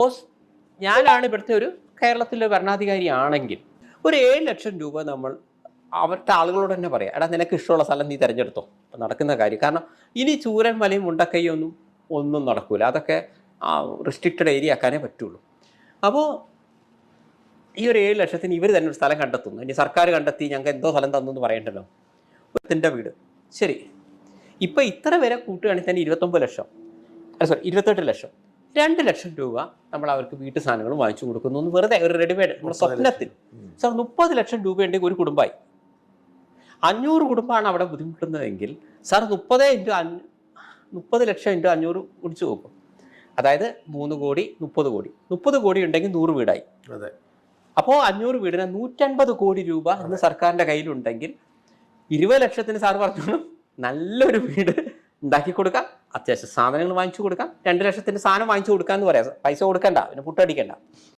Suppose ഞാനാണ് ഇവിടുത്തെ ഒരു കേരളത്തിലെ ഭരണാധികാരി ആണെങ്കിൽ ഒരു ഏഴ് ലക്ഷം രൂപ നമ്മൾ അവരുടെ ആളുകളോട് തന്നെ പറയാം. എടാ നിനക്ക് ഇഷ്ടമുള്ള സ്ഥലം നീ തിരഞ്ഞെടുത്തോ. നടക്കുന്ന കാര്യം. കാരണം ഇനി ചൂരൻ മലയും മുണ്ടക്കൈയൊന്നും ഒന്നും നടക്കൂല. അതൊക്കെ റിസ്ട്രിക്റ്റഡ് ഏരിയ ആക്കാനേ പറ്റുള്ളൂ. അപ്പോൾ ഈ ഒരു ഏഴ് ലക്ഷത്തിന് ഇവർ തന്നെ ഒരു സ്ഥലം കണ്ടെത്തുന്നു. ഇനി സർക്കാർ കണ്ടെത്തി ഞങ്ങൾക്ക് എന്തോ സ്ഥലം തന്നു എന്ന് പറയണ്ടല്ലോ. ഒരുത്തിന്റെ വീട്. ശരി. ഇപ്പം ഇത്ര വരെ കൂട്ടുകയാണെങ്കിൽ തന്നെ ഇരുപത്തൊമ്പത് ലക്ഷം. സോറി ഇരുപത്തെട്ട് ലക്ഷം. രണ്ട് ലക്ഷം രൂപ നമ്മൾ അവർക്ക് വീട്ടു സാധനങ്ങൾ വാങ്ങിച്ചു കൊടുക്കുന്നു വെറുതെ ഒരു റെഡിമെയ്ഡ് നമ്മുടെ സ്വപ്നത്തിൽ. സർ മുപ്പത് ലക്ഷം രൂപ ഉണ്ടെങ്കിൽ ഒരു കുടുംബമായി. അഞ്ഞൂറ് കുടുംബമാണ് അവിടെ ബുദ്ധിമുട്ടുന്നതെങ്കിൽ സർ മുപ്പത് ഇന്റു അഞ്ഞ് മുപ്പത് ലക്ഷം ഇന്റു അഞ്ഞൂറ് കുടിച്ചു നോക്കും. അതായത് മൂന്ന് കോടി മുപ്പത് കോടി. മുപ്പത് കോടി ഉണ്ടെങ്കിൽ നൂറ് വീടായി. അതെ. അപ്പോൾ അഞ്ഞൂറ് വീടിന് നൂറ്റൻപത് കോടി രൂപ ഇന്ന് സർക്കാരിന്റെ കയ്യിലുണ്ടെങ്കിൽ ഇരുപത് ലക്ഷത്തിന് സാർ പറഞ്ഞു നല്ലൊരു വീട് ഉണ്ടാക്കി കൊടുക്കാം. അത്യാവശ്യം സാധനങ്ങൾ വാങ്ങിച്ചു കൊടുക്കാം. രണ്ട് ലക്ഷത്തിന്റെ സാധനം വാങ്ങിച്ചു കൊടുക്കാന്ന് പറയാം. പൈസ കൊടുക്കണ്ട. പിന്നെ പുട്ടടിക്കണ്ട